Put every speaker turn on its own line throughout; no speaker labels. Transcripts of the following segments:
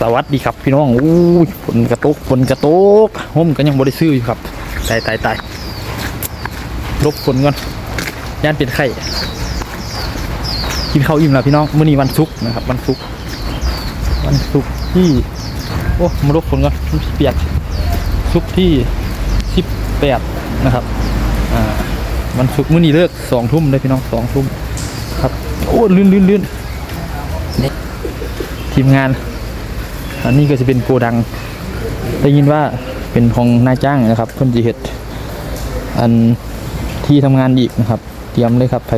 สวัสดีครับพี่น้องอู้ฝนกระตุกฝนกระตุกห่มก็ยังบริซื้ออยู่ครับตายตายตายลบฝนก่อนย่านเป็นไข่กินข้าวอิ่มแล้วพี่น้องมื้อนี้วันศุกร์นะครับ วันศุกร์วันศุกร์ที่โอ้มาลบฝนก่อนเปียกศุกร์ที่สิบแปดนะครับอ่าวันศุกร์มื้อนี้เลิกสองทุ่มเลยพี่น้องสองทุ่มครับโอ้ลื่นลื่นลื่นทีมงาน อันนี้ก็จะเป็นโกดัง ได้ยินว่าเป็นของนายจ้างนะครับเพิ่นจีเฮ็ดอันที่ทำงานอีกนะครับ เตรียมเลยครับใคร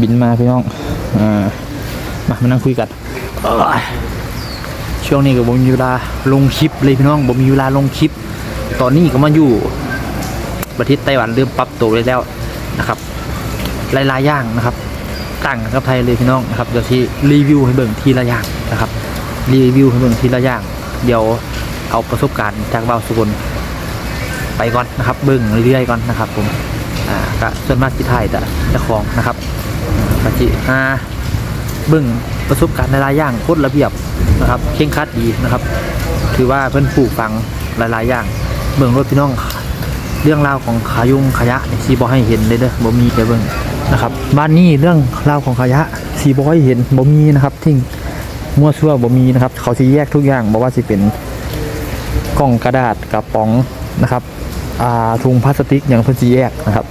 บินมาพี่น้องอ่ามามานั่งคุยกันช่วงนี้ก็บ่มีเวลาลงคลิปเลยพี่น้องบ่มีเวลาลงคลิป ตอนนี้ก็มาอยู่ประเทศไต้หวันเริ่มปรับตัวได้แล้วนะครับหลายๆอย่างนะครับต่างกับไทยเลยพี่น้องนะครับเดี๋ยวที่รีวิวให้เบิ่งทีละอย่างนะครับ รีวิวให้เบิ่งทีละอย่าง เดี๋ยวเอาประสบการณ์จากเบาสุกลไปก่อนนะครับเบิ่งเรื่อยๆก่อนนะครับ ผมอ่าก็ส่วนมากที่ไทยแต่เจ้าของนะครับอ่าก็จิอ่าเบิ่งประสบการณ์หลายๆอย่างโคตรระเบียบนะครับเข่งคัดดีนะครับ ถือว่าเพิ่อนปลูกฝังหลายๆอย่างเบิ่งรถพี่น้องเรื่องราวของขายุงขยะนี่สีบอให้เห็นเลยเด้อบ่มีไปเบิ่งนะครับบ้านนี้เรื่องราวของขยะสีบอให้เห็นบ่มีนะครับทิ้ง มั่วซั่วบ่มีนะครับ เขาสิแยกทุกอย่างบ่ว่าสิเป็นกล่องกระดาษกระป๋องนะครับอ่าถุงพลาสติกอย่างเพิ่นสิแยกนะครับ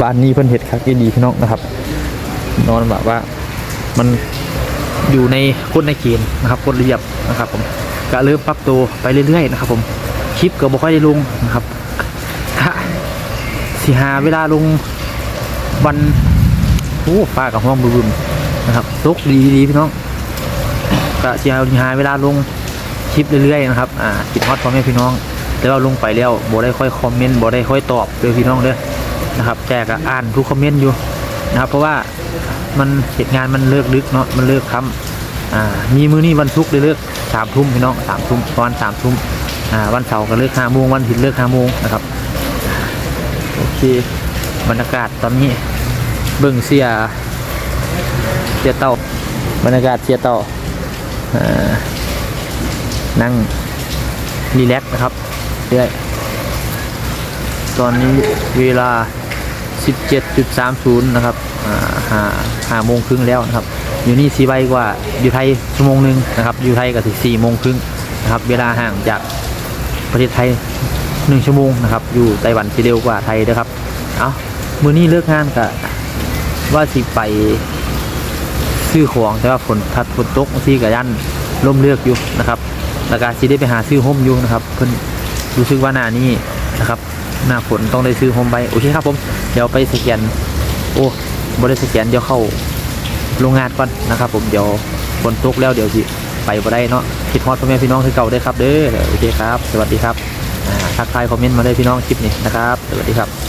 บ้านนี้เพิ่นเฮ็ดคักดีพี่น้องนะครับ นอนแบบว่ามันอยู่ในกฎในเกณฑ์นะครับกฎระเบียบนะครับ ผมก็เริ่มปรับตัวไปเรื่อยๆนะครับ ผมคลิปก็บ่ค่อยได้ลงนะครับฮะสิหาเวลาลงวันโอ้ฟ้ากับห้องบึมๆนะครับตกดีดีพี่น้อง ก็สิหาหาเวลาลงคลิปเรื่อยๆนะครับอ่าคิดฮอตพ่อแม่พี่น้องแต่ว่าลงไปแล้วบ่ได้ค่อยคอมเมนต์บ่ได้ค่อยตอบเลยพี่น้องเด้อนะครับแจกอ่านทุกคอมเมนต์อยู่นะครับ เพราะว่ามันเหตุงานมันเลิกดึกเนาะมันเลิกค่ำอ่ามีมือนี่วันศุกร์เลยเลิกสามทุ่มพี่น้องสามทุ่มตอนสามทุ่มอ่าวันเสาร์ก็เลิกห้าโมงวันอาทิตย์เลิกห้าโมงนะครับโอเคบรรยากาศตอนนี้เบิ่งเสียเสียเต่าบรรยากาศเสียเต่า นั่งรีแลกซ์นะครับเรื่อยตอนนี้เวลา 17.30 นะครับอ่าหาหาโมงครึ่งแล้วนะครับ อยู่นี่สีใบกว่าอยู่ไทยชั่วโมงหนึ่งนะครับ อยู่ไทยก็ถึงสี่โมงครึ่งนะครับ เวลาห่างจากประเทศไทยหนึ่งชั่วโมงนะครับ อยู่ไต้หวันจะเร็วกว่าไทยนะครับ เอามือนี้เลิกงานกะว่าสิไป ซื้อของแต่ว่าฝนทัดฝนตกที่กะยันล่มเลือกอยู่นะครับแล้วก็สิได้ไปหาซื้อห่มอยู่นะครับ เพิ่นรู้สึกว่าหน้านี้นะครับ หน้าฝนต้องได้ซื้อห่มไปโอเคครับผมเดี๋ยวไปสแกนโอ้บริสแกนเดี๋ยวเข้าโรงงานก่อนนะครับ ผมเดี๋ยวฝนตกแล้วเดี๋ยวสิไปบ่ได้เนาะคิดฮอดพ่อแม่พี่น้องคือเก่าได้ครับเด้อโอเคครับ สวัสดีครับทักทายคอมเมนต์มาได้พี่น้องคลิปนี้นะครับ สวัสดีครับ